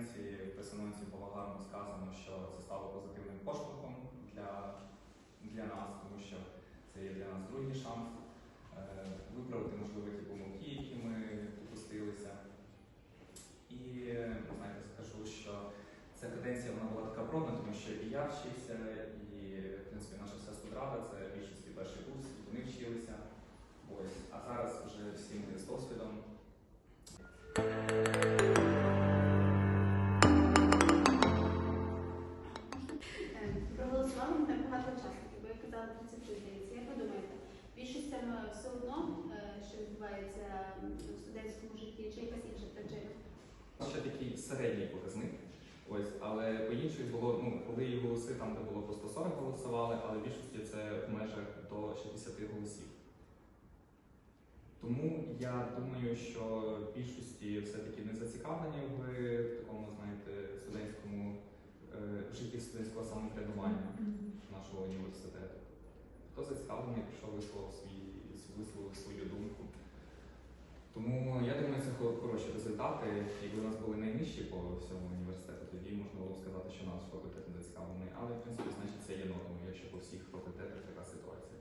Прес-конференції в пресанонсі було гарно сказано, що це стало позитивним поштовхом для, для нас, тому що це є для нас другий шанс е, виправити, можливо, ті помилки, які ми допустилися. І знаєте, скажу, що ця каденція вона була така пробна, тому що і я вчився, і в принципі наша вся студрада, це більшості перший курс, вони вчилися. Ось, а зараз вже всі ми з досвідом. Ще такий середній показник. Ось, але по інших було, ну, коли і голоси там, де було по 140 голосували, але в більшості це в межах до 60 голосів. Тому я думаю, що в більшості все-таки не зацікавлені в такому, знаєте, студентському е, в житті студентського самоврядування нашого університету. Хто зацікавлений, прийшов висловив свій висловив свою думку. Тому я думаю, це хороші результати. Якби у нас були найнижчі по всьому університету, тоді можна було б сказати, що наш факультет не зацікавлений. Але в принципі, значить, це є нормою, якщо по всіх факультетах така ситуація.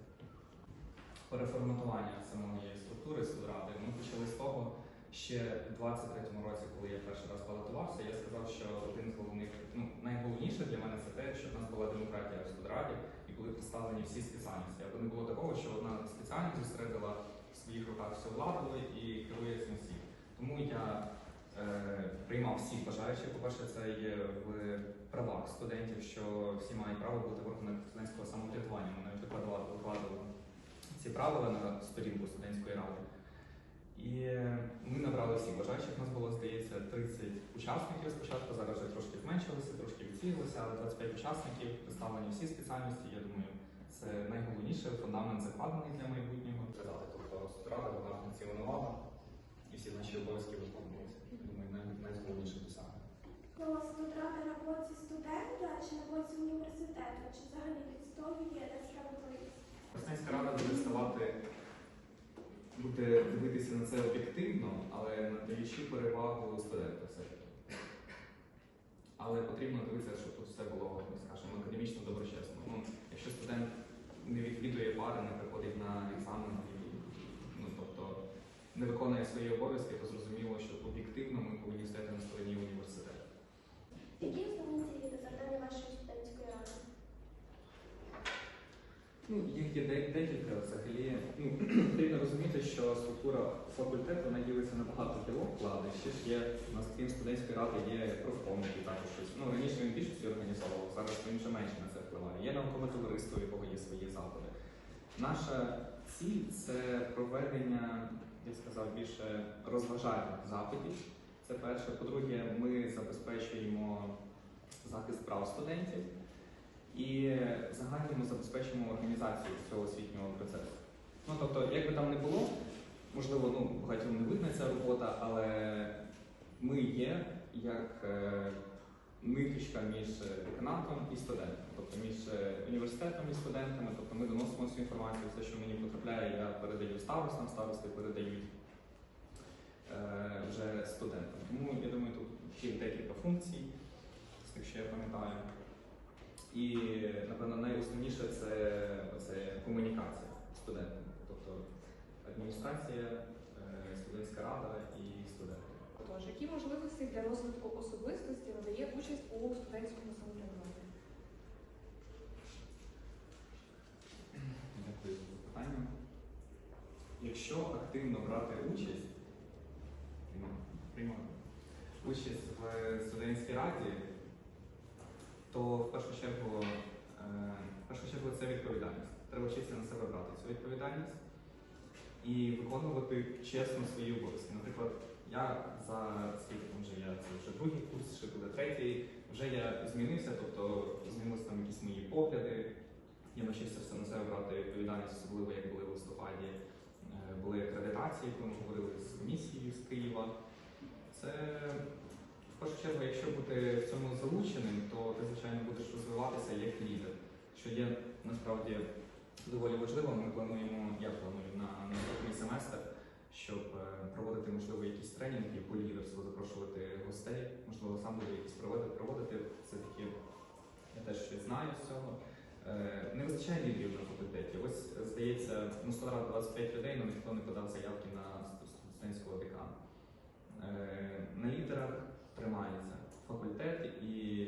Переформатування самої структури студради ми почали з того, ще в 23-му році, коли я перший раз балотувався, я сказав, що один з головних, ну найголовніше для мене це те, що в нас була демократія в студраді і були представлені всі спеціальності. Аби не було такого, що одна спеціальність зосередила своїх руках всю владу і керує цим всім. Тому я е, приймав всіх бажаючих. По-перше, це є в правах студентів, що всі мають право бути в органах студентського самоврядування. Ми навіть викладали, викладали ці правила на сторінку студентської ради. І ми набрали всіх бажаючих. У нас було, здається, 30 учасників спочатку, зараз вже трошки зменшилося, трошки відсіялося, але 25 учасників, представлені всі спеціальності. Я думаю, це найголовніше, фундамент закладений для майбутнього. Страда вона функціонувала і всі наші обов'язки виконуються. Я Думаю, най- найголовніше досягнення. То студрада на боці студента чи на боці університету, чи взагалі відстоює несправедливість? Студентська рада буде ставати, буде дивитися на це об'єктивно, але надаючи перевагу студенту все. Але потрібно дивитися, щоб тут все було, ну, скажімо, академічно доброчесно. Ну, якщо студент не відвідує пари, не приходить на екзамен не виконує свої обов'язки, то зрозуміло, що об'єктивно ми повинні стояти на стороні університету. Які основні цілі та завдання вашої студентської ради? Ну, їх є декілька взагалі. Ну, потрібно розуміти, що структура факультету вона ділиться на багато ділок влади. Ще ж є у нас крім студентської ради є профком, який також щось. Ну раніше він більшості організовував, зараз він вже менше на це впливає. Є наукове товариство, у якого є свої заходи. Наша ціль це проведення, я сказав, більше розважальних заходів. Це перше. По-друге, ми забезпечуємо захист прав студентів. І в загальному забезпечуємо організацію цього освітнього процесу. Ну тобто, як би там не було, можливо, ну багатьом не видна ця робота, але ми є як е, ниточка між деканатом і студентом, тобто між університетом і студентами, тобто ми доносимо всю інформацію, все, що мені потрапляє, я передаю старостам, старости передають е, вже студентам. Тому я думаю, тут є декілька функцій, з тих, що я пам'ятаю. І, напевно, найосновніше це, це комунікація студентами, тобто адміністрація, е, студентська рада і. Тож, які можливості для розвитку особистості надає участь у студентському самоврядуванні? Дякую за запитання. Якщо активно брати участь, приймати- участь в студентській раді, то в першу чергу, е, в першу чергу це відповідальність. Треба вчитися на себе брати цю відповідальність і виконувати чесно свої обов'язки. Наприклад, я за скільки там вже я це вже другий курс, ще буде третій, вже я змінився, тобто змінилися там якісь мої погляди, Я навчився все на себе брати відповідальність, особливо як були в листопаді. е, Були акредитації, коли ми говорили з комісією з Києва. Це в першу чергу, якщо бути в цьому залученим, то ти, звичайно, будеш розвиватися як лідер, що є насправді доволі важливо. Ми плануємо, я планую на наступний семестр, щоб е, проводити, можливо, якісь тренінги по лідерству, запрошувати гостей, можливо, сам буду якісь проводити, проводити. Це такі, я теж щось знаю з цього. Е, Не вистачає лідерів на факультеті. Ось здається, ну студара 25 людей, але ніхто не подав заявки на студентського декана. Е, На лідерах тримається факультет, і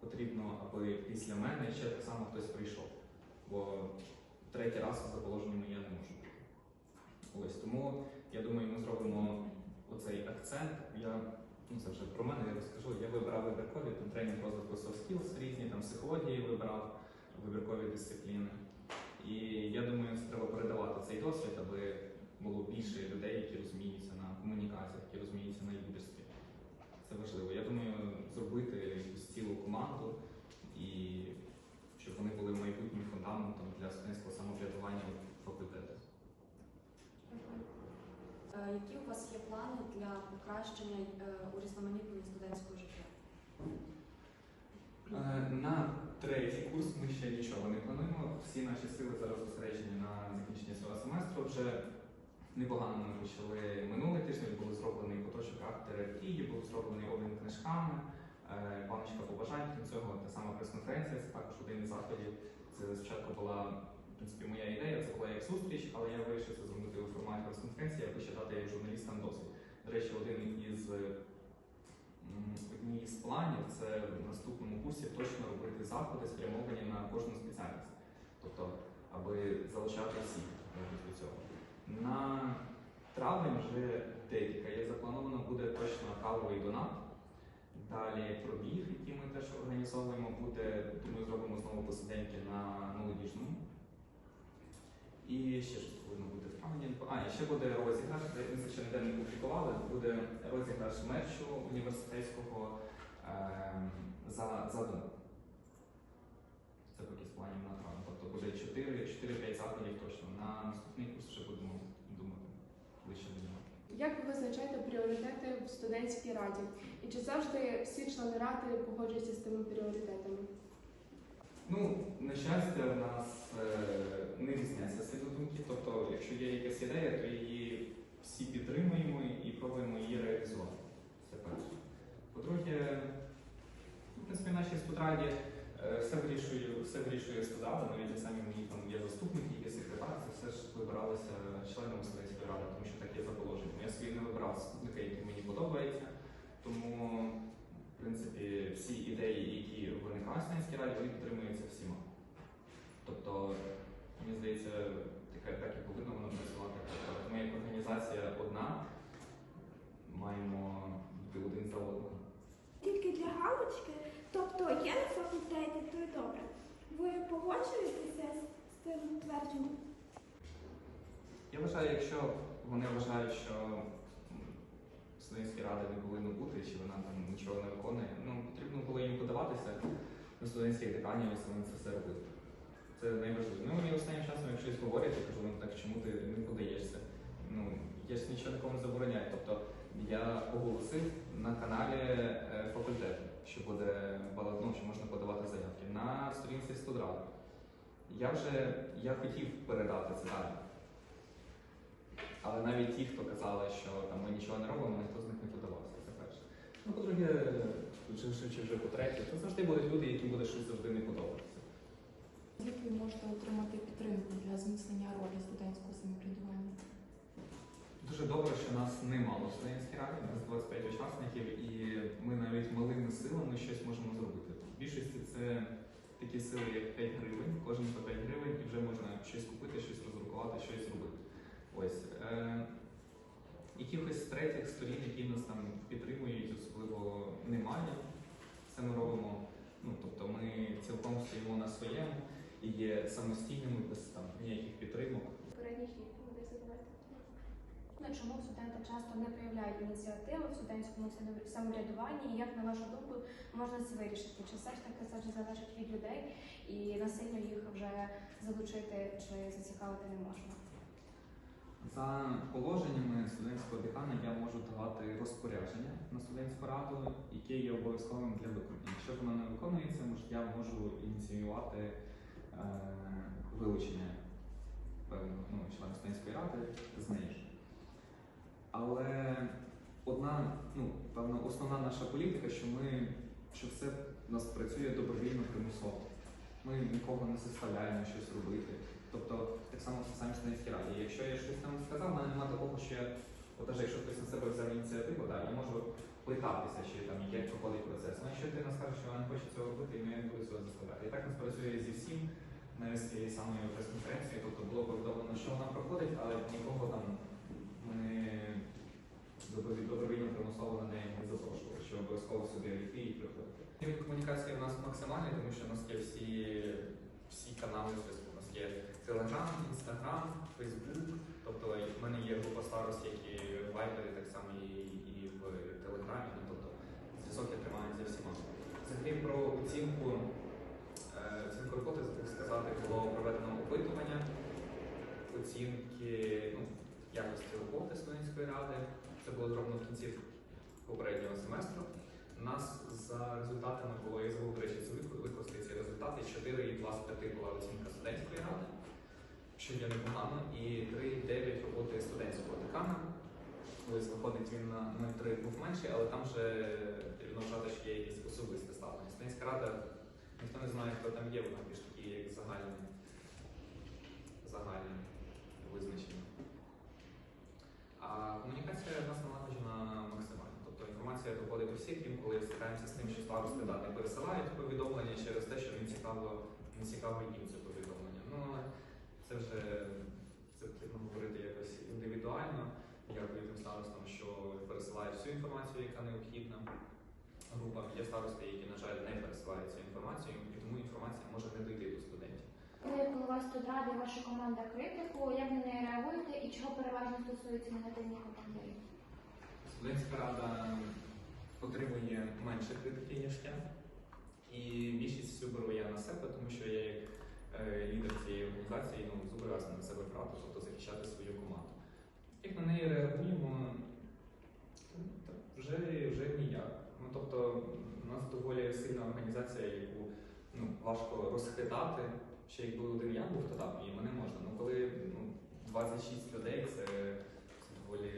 потрібно, аби після мене ще так само хтось прийшов. Бо третій раз за положеннями я не можу. Ось тому я думаю, ми зробимо оцей акцент. Я ну це вже про мене я розкажу. Я вибирав вибіркові там тренінг розвитку soft skills, різні там психології вибирав, вибіркові дисципліни. І я думаю, це треба передавати цей досвід, аби було більше людей, які розуміються на комунікаціях, які розуміються на лідерстві. Це важливо. Я думаю, зробити якусь цілу команду і щоб вони були майбутнім фундаментом для студентського самоврядування факультету. Е, Які у вас є плани для покращення е, урізноманітнення студентського життя? Е, На третій курс ми ще нічого не плануємо. Всі наші сили зараз зосереджені на закінченні цього семестру. Вже непогано ми почали минулий тиждень. Був зроблений поточок арт-терапії, був зроблений обмін книжками, е, баночка побажань крім цього, та сама прес-конференція. Це також один із заходів. Це спочатку була принципі моя ідея. Це була як зустріч, але я вирішив це зробити у форматі прес-конференції, аби ще дати як журналістам досвід. До речі, один із Одні з планів це в наступному курсі точно робити заходи, спрямовані на кожну спеціальність. Тобто, аби залучати всіх до цього. На травень вже декілька є заплановано, буде точно кавовий донат. Далі пробіг, який ми теж організовуємо, буде, думаю, зробимо знову посиденьки на молодіжному. І ще щось повинно бути в травні. А, і ще буде розіграш, ми ще ніде не публікували. Буде розіграш мерчу університетського ем, за, за донат. Це поки з планів на травень. Тобто буде 4-5 заходів точно. На наступний курс вже будемо думати ближче до нього. Як ви визначаєте пріоритети в студентській раді? І чи завжди всі члени ради погоджуються з тими пріоритетами? Ну, на щастя, в нас е, не різняться світодумки. Тобто, якщо є якась ідея, то її всі підтримуємо і пробуємо її реалізувати. Це перше. По-друге, в принципі, в нашій студраді е, все вирішує, все вирішує студада, навіть самі мої там є заступники, є секретар, це все ж вибиралося членами студентської ради, тому що так є за. Я собі не вибирав заступника, який мені подобається. Принципі, всі ідеї, які виникають в студентській раді, вони підтримуються всіма. Тобто, мені здається, таке так і повинно воно працювати. Тобто, Ми як організація одна маємо бути один за одного. Тільки для галочки, тобто є на факультеті, то й добре. Ви погоджуєтеся з цим твердженням? Я вважаю, якщо вони вважають, що м, студентські ради не повинно бути, чи вона там нічого не виконує, ну потрібно було їм подаватися до студентських деканів і саме це все робити. Це найважливіше. Ну, мені останнім часом, як щось говорять, я кажу, ну так чому ти не подаєшся? Ну, я ж нічого такого не забороняю. Тобто я оголосив на каналі е, факультету, що буде ну, що можна подавати заявки. На сторінці студради. Я вже я хотів передати це далі. Але навіть ті, хто казали, що там ми нічого не робимо, ніхто з них не подавався. Це перше. Ну, по-друге, чи, чи, чи вже по-третє, то завжди будуть люди, які буде щось завжди не подобатися. Як ви можете отримати підтримку для зміцнення ролі студентського самоврядування? Дуже добре, що нас немало в студентській раді, у нас 25 учасників, і ми навіть малими силами щось можемо зробити. В більшості це такі сили, як 5 гривень, кожен по 5 гривень, і вже можна щось купити, щось роздрукувати, щось зробити. Ось. Якихось третіх сторін, які нас там підтримують, особливо немає. Це ми робимо. Ну, тобто ми цілком стоїмо на своєму і є самостійними без там ніяких підтримок. Попередніх відповідей задавайте. Ну, Чому студенти часто не проявляють ініціативи в студентському самоврядуванні, і як на вашу думку можна це вирішити? Чи все ж таки це вже залежить від людей і насильно їх вже залучити чи зацікавити не можна. За положеннями студентського декана я можу давати розпорядження на студентську раду, яке є обов'язковим для виконання. Якщо воно не виконується, я можу ініціювати е, вилучення ну, члена студентської ради з неї. Але одна, ну, певно, основна наша політика, що ми що все у нас працює добровільно примусово. Ми нікого не заставляємо щось робити. Тобто так само в самій студентській раді. Якщо я щось там сказав, в мене немає такого, що я, от якщо хтось на себе взяв ініціативу, да, я можу питатися, чи там як проходить процес. Ну якщо ти не скажеш, що вона не хоче цього робити, я не буду цього заставляти. І так нас працює зі всім навіть з цієї самої прес-конференції. Тобто було повідомлено, що вона проходить, але нікого там ми добровільно примусово на неї не запрошували, що обов'язково сюди йти і приходити. Рівень комунікації у нас максимальний, тому що у нас є всі, всі канали зв'язку. Є Телеграм, Інстаграм, Фейсбук. Тобто в мене є група старост, які в Вайбері, так само і, і в Телеграмі. Ну, тобто зв'язок я тримаю зі всіма. Взагалі про оцінку, е, оцінку роботи сказати, було проведено опитування оцінки ну, якості роботи студентської ради. Це було зроблено в кінці попереднього семестру. У нас за результатами було, я забув, до речі, викласти ці результати. 4,2 з 5 була оцінка студентської ради, що є непогано, і 3,9 роботи студентського декана. Ось виходить він на 0,3 був менший, але там вже потрібно вважати, що є якісь особисте ставлення. Студентська рада, ніхто не знає, хто там є, вона більш такі як загальні визначення. А комунікація в нас налагоджена максимально. Тобто інформація доходить до всіх, інколи стикаємося з тим, що старости да, не пересилають повідомлення через те, що не цікаво, не цікаво їм це повідомлення. Ну але це вже це потрібно говорити якось індивідуально. Дякую тим старостам, що пересилають всю інформацію, яка необхідна групам. Є старости, які, на жаль, не пересилають цю інформацію, і тому інформація може не дійти до студентів. Ви, як голова студради, ваша команда критику, як ви на неї реагуєте і чого переважно стосуються негативні коментарі? Студентська рада отримує менше критики, ніж я. І більшість всю беру я на себе, тому що я як е, лідер цієї організації ну, зобов'язаний на себе брати, тобто захищати свою команду. Як на неї реагуємо, ну, вже, вже ніяк. Ну, тобто, у нас доволі сильна організація, яку ну, важко розхитати. Ще якби один я був, то так, і мене можна. Ну коли ну, 26 людей, це, це доволі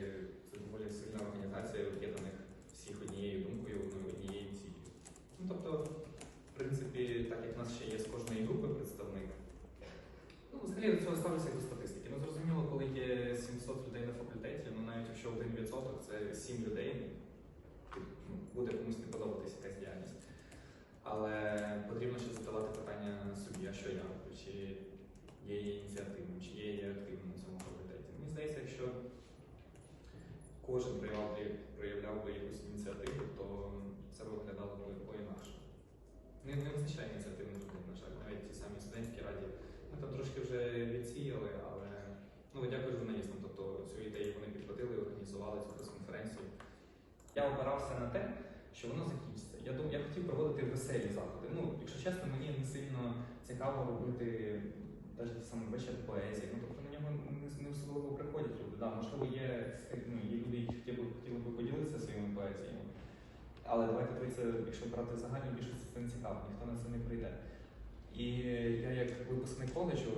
це доволі сильна організація, об'єднаних всіх однією думкою, однією цілею. Ну тобто, принципі, так як в нас ще є з кожної групи представник, ну взагалі до цього ставлюся до статистики. Ну зрозуміло, коли є 700 людей на факультеті, ну навіть якщо 1% це 7 людей, ну, буде комусь не подобатися якась діяльність. Але потрібно ще задавати питання собі, а що я роблю, чи є я ініціативним, чи є я активним на цьому факультеті. Мені здається, якщо кожен проявляв, би- якусь ініціативу, то це виглядало б. Не, не визначає ініціативних людей, на жаль, навіть ті самі студентські раді. Ми там трошки вже відсіяли, але ну, дякую журналістам. Тобто цю ідею вони підхватили, організували цю прес-конференцію. Я опирався на те, що воно закінчиться. Я думаю, я хотів проводити веселі заходи. Ну, якщо чесно, мені не сильно цікаво робити навіть саме вечір поезії. Ну, тобто на нього не, особливо приходять люди. Да, можливо, є, ну, є люди, які хотіли, б- поділитися своїми поезіями. Але давайте дивитися, якщо брати загальну більшість, це не цікаво, ніхто на це не прийде. І я як випускник коледжу,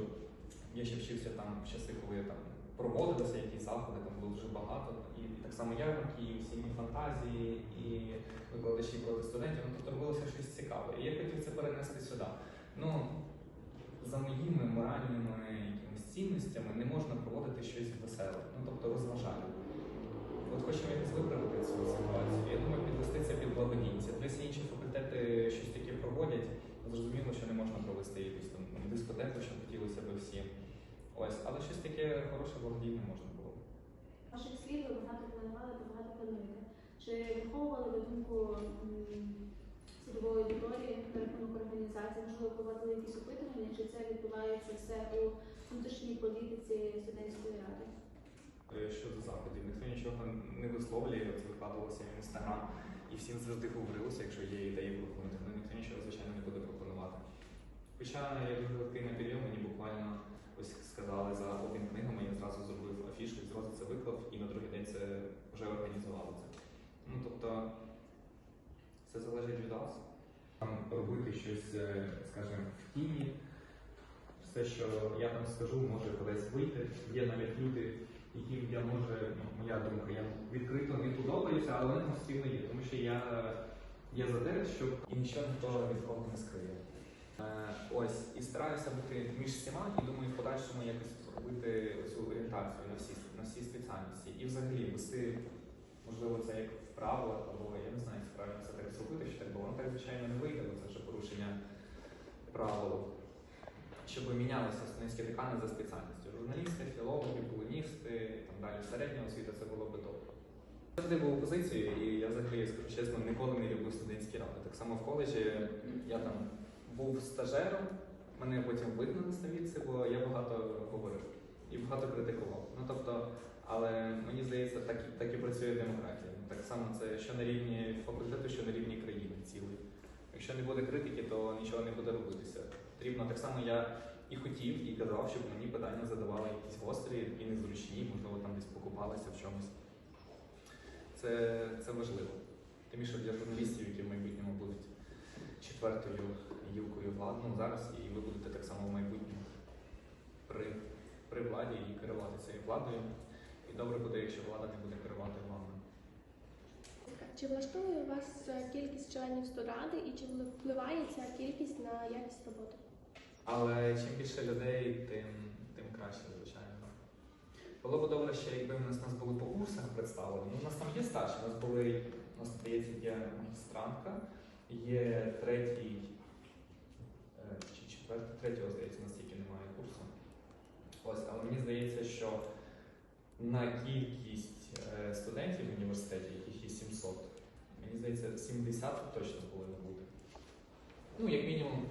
я ще вчився там в часи, коли там проводилися якісь заходи, там було дуже багато. І так само ярмарки, і всі фантазії, і викладачі проти студентів, ну тобто робилося щось цікаве. І я хотів це перенести сюди. Ну, за моїми моральними якимись цінностями не можна проводити щось веселе, ну тобто розважальне. От хочемо якось виправити. Я думаю, підвести це під благодійність. Всі інші факультети щось таке проводять, зрозуміло, що не можна провести якусь там дискотеку, що хотілося б всім. Ось, але щось таке хороше благодійне можна було. Ваших слів ви багато планували, багато плануєте. Чи враховували ви думку цільової аудиторії на рахунок організації? Можливо, проводили якісь опитування, чи це відбувається все у внутрішній політиці студентської ради? Е, щодо заходів. Ніхто нічого не висловлює, це викладалося в інстаграм, і всім завжди говорилося, якщо є ідеї пропонувати, ну ніхто нічого, звичайно, не буде пропонувати. Хоча я дуже легкий на підйом, мені буквально ось сказали за обмін книгами, я зразу зробив афішку, зразу це виклав і на другий день це вже організували це. Ну тобто це залежить від вас. Там робити щось, е, скажімо, в тіні. Все, що я там скажу, може кудись вийти. Є навіть люди, яким я може, ну, моя думка, я відкрито не подобаюся, але вони все є, тому що я, я за те, щоб і нічого ніхто від не скриє. Е, ось, і стараюся бути між всіма, і думаю, в подальшому якось робити цю орієнтацію на всі, на всі спеціальності. І взагалі вести, можливо, це як в правилах, або я не знаю, як правильно це так зробити, що так було. Воно так, звичайно, не вийде, бо це вже порушення правил. Щоб мінялися студентські декани за спеціальністю. Журналісти, філологи, полоністи і так далі. Середня освіта це було би добре. Завжди був опозицією, і я взагалі, скажу чесно, ніколи не любив студентські ради. Так само в коледжі я там був стажером, мене потім вигнали звідси, бо я багато говорив і багато критикував. Ну тобто, але мені здається, так, і- так і працює демократія. Так само це що на рівні факультету, що на рівні країни цілої. Якщо не буде критики, то нічого не буде робитися. Потрібно так само я і хотів, і казав, щоб мені питання задавали якісь гострі і незручні, можливо, там десь покупалися в чомусь. Це, це важливо. Тим більше для журналістів, які в майбутньому будуть четвертою гілкою влади, ну зараз, і ви будете так само в майбутньому при, при владі і керувати цією владою. І добре буде, якщо влада не буде керувати вами. Чи влаштовує вас е, кількість членів студради і чи впливає ця кількість на якість роботи? Але чим більше людей, тим, тим краще, звичайно. Було б добре ще, якби в нас, нас були по курсах представлені. Ну, у нас там є старші, у нас були, у нас здається, є магістрантка, є третій, е, чи четвертий, третього, здається, настільки немає курсу. Ось, але мені здається, що на кількість е, студентів в університеті, яких є 700, мені здається, 70 точно повинно бути. Ну, як мінімум,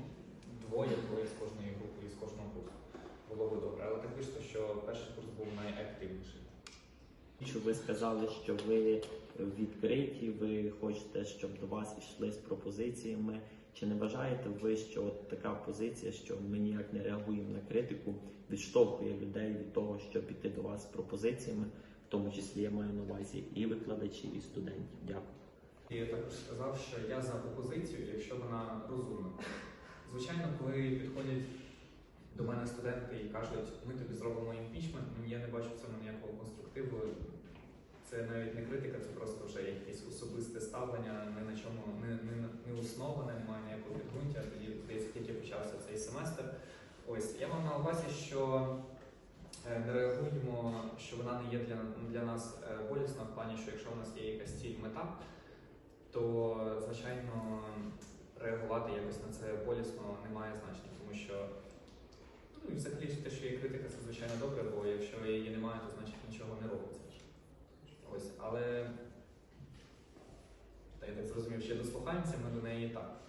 двоє-троє з кожної групи і з кожного курсу. Було би добре. Але так вийшло, що перший курс був найактивніший. Що ви сказали, що ви відкриті, ви хочете, щоб до вас йшли з пропозиціями. Чи не вважаєте ви, що от така позиція, що ми ніяк не реагуємо на критику, відштовхує людей від того, щоб піти до вас з пропозиціями, в тому числі я маю на увазі і викладачів, і студентів? Дякую. І я також сказав, що я за опозицію, якщо вона розумна. Звичайно, коли підходять до мене студенти і кажуть, ми тобі зробимо імпічмент, мені я не бачу в цьому ніякого конструктиву. Це навіть не критика, це просто вже якесь особисте ставлення, не на чому не, не, не основане, немає ніякого підґрунтя. Тоді здається, тільки почався цей семестр. Ось я мав на увазі, що е, не реагуємо, що вона не є для, для нас е, болісна в плані, що якщо у нас є якась ціль мета, то звичайно реагувати якось на це болісно не має значення, тому що ну і взагалі те, що є критика, це звичайно добре, бо якщо її немає, то значить нічого не робиться. Ось, але та я так зрозумів, ще дослухаємося ми до неї так.